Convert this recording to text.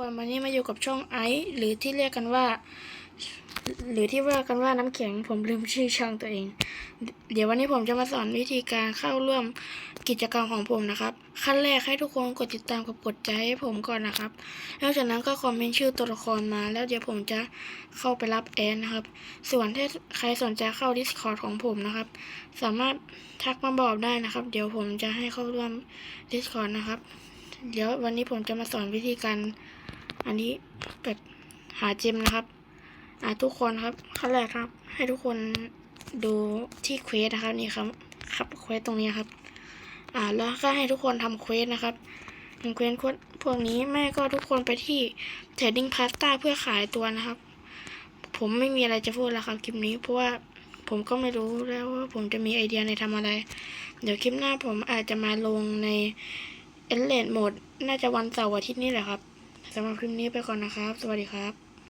วันนี้มาอยู่กับช่องไอซ์หรือที่เรียกกันว่า หรือที่ว่ากันว่าน้ำแข็งผมลืมชื่อช่องตัวเอง เดี๋ยววันนี้ผมจะมาสอนวิธีการเข้าร่วมกิจกรรมของผมนะครับ ขั้นแรกให้ทุกคนกดติดตามกับกดใจให้ผมก่อนนะครับ แล้วจากนั้นก็คอมเมนต์ชื่อตัวละครมา แล้วเดี๋ยวผมจะเข้าไปรับแอนนะครับ ส่วนถ้าใครสนใจเข้า Discord ของผมนะครับ สามารถทักมาบอกได้นะครับ เดี๋ยวผมจะให้เข้าร่วม Discord นะครับ เดี๋ยววันนี้ผมจะมาสอนวิธีการ อันนี้แบบหาเจมนะครับอ่าทุกคนครับขั้นแรกครับ ให้ทุกคนดูที่เควสนะครับนี่ครับ ครับเควสตรงนี้ครับ อ่าแล้วก็ให้ทุกคนทำเควสนะครับทำเควสพวกนี้แม่ก็ทุกคนไปที่ Trading Pasta เพื่อขายตัวนะครับ ผมไม่มีอะไรจะพูดแล้วครับคลิปนี้เพราะว่าผมก็ไม่รู้แล้วว่าผมจะมีไอเดียในทำอะไร เดี๋ยวคลิปหน้าผมอาจจะมาลงใน e n l a t e Mode น่าจะวันเสาร์อาทิตย์นี้แหละครับสำหรับคลิปนี้ไปก่อนนะครับ สวัสดีครับ